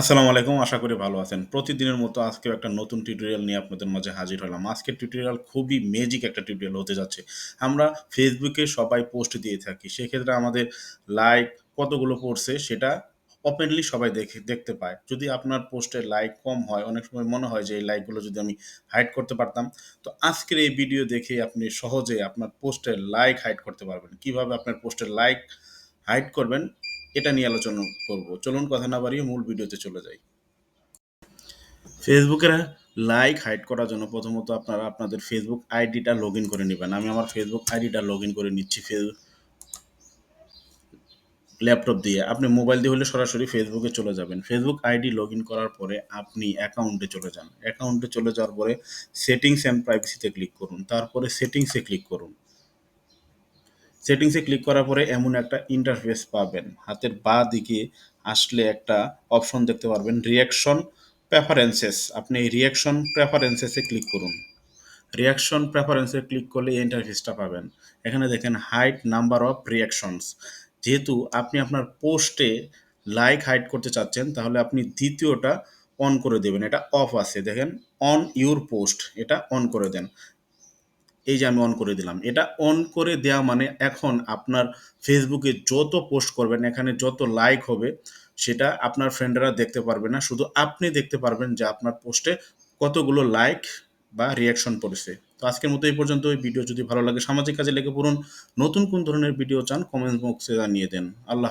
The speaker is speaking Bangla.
আসসালামু আলাইকুম, আশা করি ভালো আছেন। প্রতিদিনের মতো আজকেও একটা নতুন টিউটোরিয়াল নিয়ে আপনাদের মাঝে হাজির হলাম। আজকের টিউটোরিয়াল খুবই ম্যাজিক একটা টিউটোরিয়াল হতে যাচ্ছে। আমরা ফেসবুকে সবাই পোস্ট দিয়ে থাকি। সেক্ষেত্রে আমাদের লাইক কতগুলো পড়ছে সেটা ওপেনলি সবাই দেখে, দেখতে পায়। যদি আপনার পোস্টের লাইক কম হয়, অনেক সময় মনে হয় যে এই লাইকগুলো যদি আমি হাইড করতে পারতাম, তো আজকের এই ভিডিও দেখে আপনি সহজে আপনার পোস্টের লাইক হাইড করতে পারবেন। কীভাবে আপনার পোস্টের লাইক হাইড করবেন এটা নিয়ে আলোচনা করব। চলুন কথা না বাড়িয়ে মূল ভিডিওতে চলে যাই। ফেসবুকের লাইক হাইড করার জন্য প্রথমত আপনারা আপনাদের ফেসবুক আইডিটা লগ ইন করে নেবেন। আমি আমার ফেসবুক আইডিটা লগ ইন করে নিচ্ছি ফেসবুক ল্যাপটপ দিয়ে। আপনি মোবাইল দিয়ে হলে সরাসরি ফেসবুকে চলে যাবেন। ফেসবুক আইডি লগ ইন করার পরে আপনি অ্যাকাউন্টে চলে যান। অ্যাকাউন্টে চলে যাওয়ার পরে সেটিংস অ্যান্ড প্রাইভেসিতে ক্লিক করুন। তারপরে সেটিংসে ক্লিক করুন। সেটিংসে ক্লিক করার পরে এমন একটা ইন্টারফেস পাবেন। হাতের বা দিকে আসলে একটা অপশন দেখতে পারবেন রিয়াকশন প্রেফারেন্সেস আপনি এই রিয়াকশন প্রেফারেন্সেসে ক্লিক করুন। রিয়াকশন প্রেফারেন্সে ক্লিক করলে এই ইন্টারফেসটা পাবেন। এখানে দেখেন হাইট নাম্বার অফ রিয়াকশনস যেহেতু আপনি আপনার পোস্টে লাইক হাইড করতে চাচ্ছেন, তাহলে আপনি দ্বিতীয়টা অন করে দেবেন। এটা অফ আছে। দেখেন অন ইউর পোস্ট এটা অন করে দেন। এই যে আমি অন করে দিলাম। এটা অন করে দেওয়া মানে এখন আপনার ফেসবুকে যত পোস্ট করবেন, এখানে যত লাইক হবে, সেটা আপনার ফ্রেন্ডরা দেখতে পারবে না। শুধু আপনি দেখতে পারবেন যে আপনার পোস্টে কতগুলো লাইক বা রিয়াকশন পড়েছে। তো আজকের মতো এই পর্যন্ত এই ভিডিও যদি ভালো লাগে, সামাজিক কাজে লেগে পড়ুন, নতুন কোন ধরনের ভিডিও চান কমেন্ট বক্সে জানিয়ে দেন। আল্লাহ